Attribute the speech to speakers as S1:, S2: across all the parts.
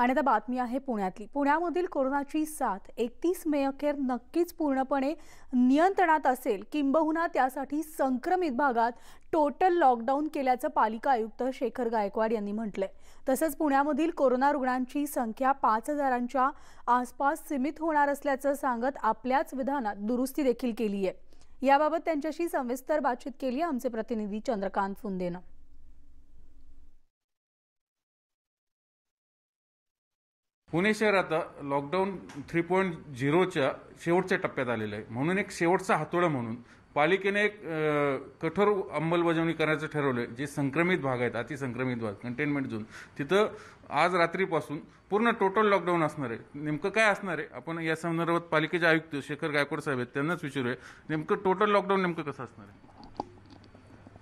S1: आणि आता बातमी आहे पुण्यातली. पुण्यामधील कोरोनाची साथ एकतीस मे अखेर नक्कीच पूर्णपणे नियंत्रणात असेल. किंबहुना त्यासाठी संक्रमित भागात टोटल लॉकडाऊन केल्याचं पालिका आयुक्त शेखर गायकवाड यांनी म्हटलंय. तसंच पुण्यामधील कोरोना रुग्णांची संख्या पाच हजारांच्या आसपास सीमित होणार असल्याचं सांगत आपल्याच विधानात दुरुस्ती देखील केली आहे याबाबत त्यांच्याशी सविस्तर बातचीत केली आमचे प्रतिनिधी चंद्रकांत फुंदेनं.
S2: पुणे शहर आता लॉकडाऊन थ्री पॉईंट झिरोच्या शेवटच्या टप्प्यात आलेलं आहे. म्हणून एक शेवटचा हातोडा म्हणून पालिकेने एक कठोर अंमलबजावणी करायचं ठरवलं आहे जे संक्रमित भाग आहेत अतिसंक्रमित भाग कंटेनमेंट झोन तिथं आज रात्रीपासून पूर्ण टोटल लॉकडाऊन असणार आहे. नेमकं काय असणार आहे? आपण या संदर्भात पालिकेचे आयुक्त शेखर गायकवाड साहेब आहेत त्यांनाच विचारूया. नेमकं टोटल लॉकडाऊन नेमकं कसं असणार आहे?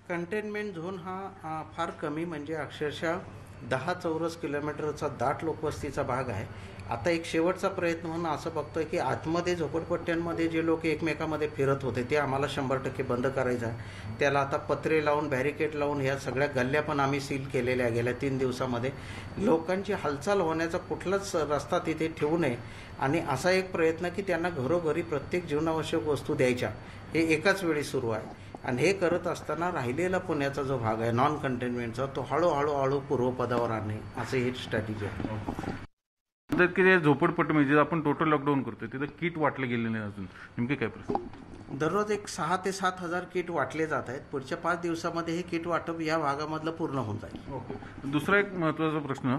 S3: कंटेनमेंट झोन हा फार कमी म्हणजे अक्षरशः दहा चौरस किलोमीटरचा दाट लोकवस्तीचा भाग आहे. आता एक शेवटचा प्रयत्न म्हणून असं बघतोय की आतमध्ये झोपडपट्ट्यांमध्ये जे लोक एकमेकामध्ये फिरत होते ते आम्हाला शंभर टक्के बंद करायचं आहे. त्याला आता पत्रे लावून बॅरिकेड लावून ह्या सगळ्या गल्ल्या पण आम्ही सील केलेल्या गेल्या तीन दिवसामध्ये. लोकांची हालचाल होण्याचा कुठलाच रस्ता तिथे ठेवू नये. आणि असा एक प्रयत्न की त्यांना घरोघरी प्रत्येक जीवनावश्यक वस्तू द्यायच्या. हे एकाच वेळी सुरू आहे. आणि हे करत असताना राहिलेला पुण्याचा जो भाग आहे नॉन कंटेनमेंटचा तो हळूहळू हळू पूर्वपदावर आणणे असं हे स्ट्रॅटेजी आहे.
S2: तर की जे झोपडपट्टी म्हणजे आपण टोटल लॉकडाऊन करतोय तिथं किट वाटले गेले नाही अजून. नेमके काय प्रश्न?
S3: दररोज एक सहा ते सात हजार किट वाटले जात आहेत. पुढच्या पाच दिवसामध्ये हे किट वाटप या भागामधलं पूर्ण होऊन जाईल.
S2: ओके. दुसरा एक महत्त्वाचा प्रश्न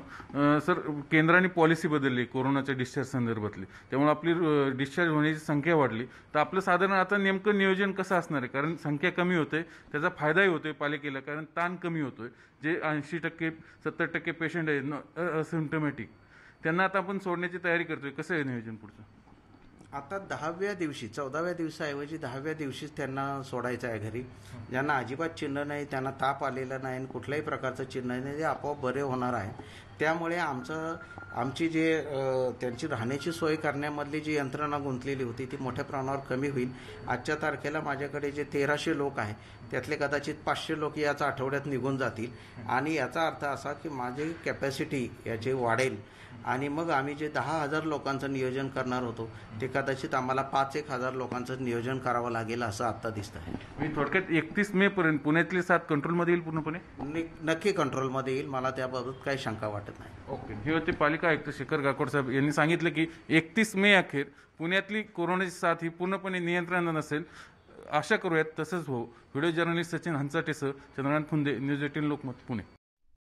S2: सर केंद्राने पॉलिसी बदलली कोरोनाच्या डिस्चार्ज संदर्भातली. त्यामुळे आपली डिस्चार्ज होण्याची संख्या वाढली. तर आपलं साधारण आता नेमकं नियोजन कसं असणार आहे? कारण संख्या कमी होते त्याचा फायदाही होतोय पालिकेला कारण ताण कमी होतोय. जे ऐंशी टक्के सत्तर टक्के पेशंट आहेत असिम्टमॅटिक त्यांना आता आपण सोडण्याची तयारी करतोय. कसं आहे नियोजन पुढचं?
S3: आता दहाव्या दिवशी चौदाव्या दिवसाऐवजी दहाव्या दिवशीच त्यांना सोडायचं आहे घरी. ज्यांना अजिबात चिन्ह नाही त्यांना ताप आलेला नाही आणि कुठल्याही प्रकारचं चिन्ह नाही. ते आपोआप बरे होणार आहे. त्यामुळे आमचं आमची जे त्यांची राहण्याची सोय करण्यामधली जी यंत्रणा गुंतलेली होती ती मोठ्या प्रमाणावर कमी होईल. आजच्या तारखेला माझ्याकडे जे तेराशे लोक आहे त्यातले कदाचित पाचशे लोक याच आठवड्यात निघून जातील. आणि याचा अर्थ असा की माझी कॅपॅसिटी याची वाढेल. आणि मग आम्ही जे दहा हजार लोकांचं नियोजन करणार होतो ते कदाचित आम्हाला पाच एक हजार लोकांचं नियोजन करावं लागेल असं आत्ता दिसत आहे.
S2: मी थोडक्यात एकतीस मे पर्यंत पुण्यातली सात कंट्रोलमध्ये येईल पूर्णपणे?
S3: नक्की कंट्रोलमध्ये येईल. मला त्याबाबत काही शंका वाटत नाही.
S2: ओके. हे होते पालिका आयुक्त शेखर गायकवाड साहेब. यांनी सांगितलं की एकतीस मे अखेर पुण्यातली कोरोनाची साथ ही पूर्णपणे नियंत्रणात नसेल. आशा करूयात तसंच हो. व्हिडिओ जर्नलिस्ट सचिन हंचाटेसह चंद्रकांत फुंदे न्यूज एटीन लोकमत पुणे.